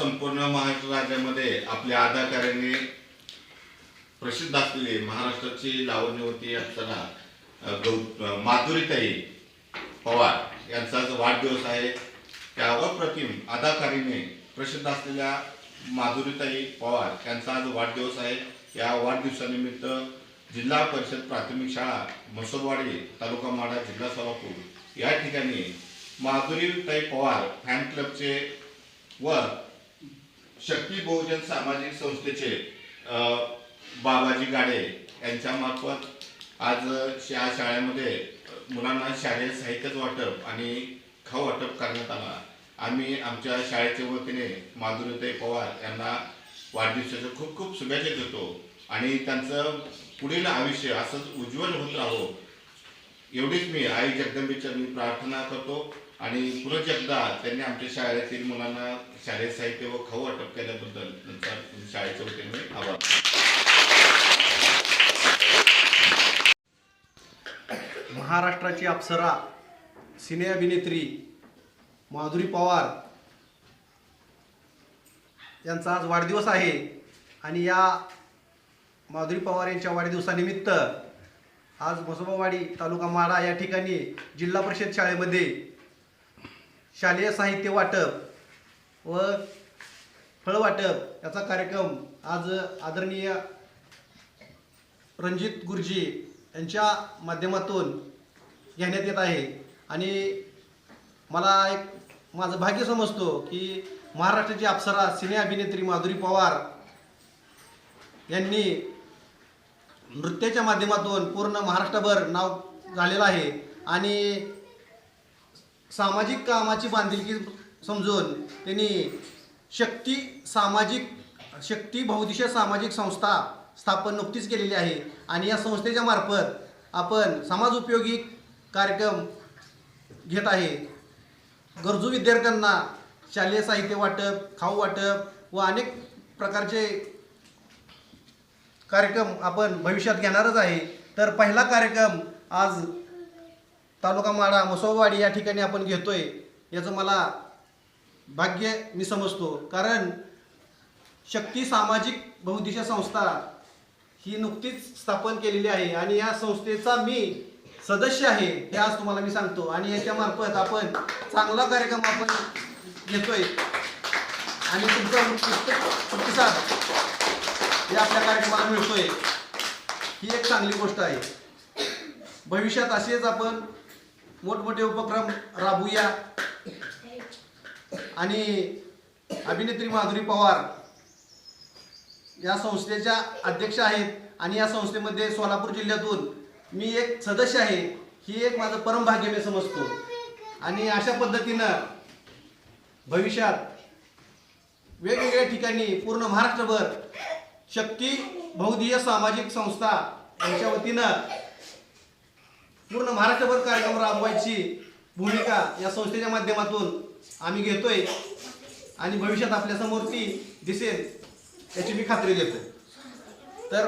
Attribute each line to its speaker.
Speaker 1: संपूर्ण महाराष्ट्र राज्यामध्ये आपल्या अदाकाराने प्रसिद्ध असलेली महाराष्ट्राची लावण्यवती होती असताना गौ माधुरीताई पवार यांचा जो वाढदिवस आहे त्या अप्रतिम अदाकारीने प्रसिद्ध असलेल्या माधुरीताई पवार यांचा आज वाढदिवस आहे या वाढदिवसानिमित्त जिल्हा परिषद प्राथमिक शाळा मसोबवाडी तालुका माडा जिल्हा सोलापूर या ठिकाणी माधुरीताई पवार फॅन क्लबचे व शक्ती बहुजन सामाजिक संस्थेचे बाबाजी गाडे यांच्यामार्फत आज या शाळेमध्ये मुलांना शालेय साहित्यच वाटप आणि खाऊ वाटप करण्यात आला. आम्ही आमच्या शाळेच्या वतीने माधुरीताई पवार यांना वाढदिवसाच्या खूप खूप शुभेच्छा देतो आणि त्यांचं पुढील आयुष्य असंच उज्ज्वल होत राहो. एवढीच मी आई जगदंबेच्या मी प्रार्थना करतो. आणि पुन्हा एकदा त्यांनी आमच्या शाळेतील मुलांना शालेय साहित्य व खाऊ वाटप केल्याबद्दल त्यांचा शाळेच्या वतीने आभार.
Speaker 2: महाराष्ट्राची अप्सरा सिने अभिनेत्री माधुरी पवार यांचा आज वाढदिवस आहे आणि या माधुरी पवार यांच्या वाढदिवसानिमित्त आज मसोबावाडी तालुका माडा या ठिकाणी जिल्हा परिषद शाळेमध्ये शालेय साहित्य वाटप व फळ वाटप याचा कार्यक्रम आज आदरणीय रणजित गुरुजी यांच्या माध्यमातून घेण्यात येत आहे. आणि मला एक माझं भाग्य समजतो की महाराष्ट्राची अप्सरा सिने अभिनेत्री माधुरी पवार यांनी नृत्याच्या माध्यमातून पूर्ण महाराष्ट्रभर नाव झालेलं आहे. आणि सामाजिक कामाची बांधिलकी समजून त्यांनी शक्ती सामाजिक शक्ती बहुदिशा सामाजिक संस्था स्थापन नुकतीच केलेली आहे. आणि या संस्थेच्या मार्फत आपण समाज उपयोगी कार्यक्रम घेत आहे. गरजू विद्यार्थ्यांना शालेय साहित्य वाटप खाऊ वाटप व अनेक प्रकारचे कार्यक्रम आपण भविष्यात घेणारच आहे. तर पहिला कार्यक्रम आज तालुका माडा मसोबावाडी या ठिकाणी आपण घेतोय. याचं मला भाग्य मी समजतो. कारण शक्ती सामाजिक बहुदिशा संस्था ही नुकतीच स्थापन केलेली आहे आणि या संस्थेचा मी सदस्य आहे हे आज तुम्हाला मी सांगतो. आणि याच्यामार्फत आपण चांगला कार्यक्रम आपण घेतोय. आणि तुमचा प्रतिसाद हे आपल्या कार्यक्रमाला मिळतोय. ही एक चांगली गोष्ट आहे. भविष्यात असेच आपण मोठमोठे उपक्रम राबूया. आणि अभिनेत्री माधुरी पवार या संस्थेच्या अध्यक्ष आहेत आणि या संस्थेमध्ये सोलापूर जिल्ह्यातून मी एक सदस्य आहे. ही एक माझं परमभाग्य मी समजतो. आणि अशा पद्धतीनं भविष्यात वेगवेगळ्या ठिकाणी पूर्ण महाराष्ट्रभर शक्ती बहुधीय सामाजिक संस्था यांच्या वतीनं पूर्ण महाराष्ट्रभर कार्यक्रम राबवायची भूमिका या संस्थेच्या माध्यमातून आम्ही घेतोय. आणि भविष्यात आपल्यासमोर ती दिसेल याची मी खात्री देतो. तर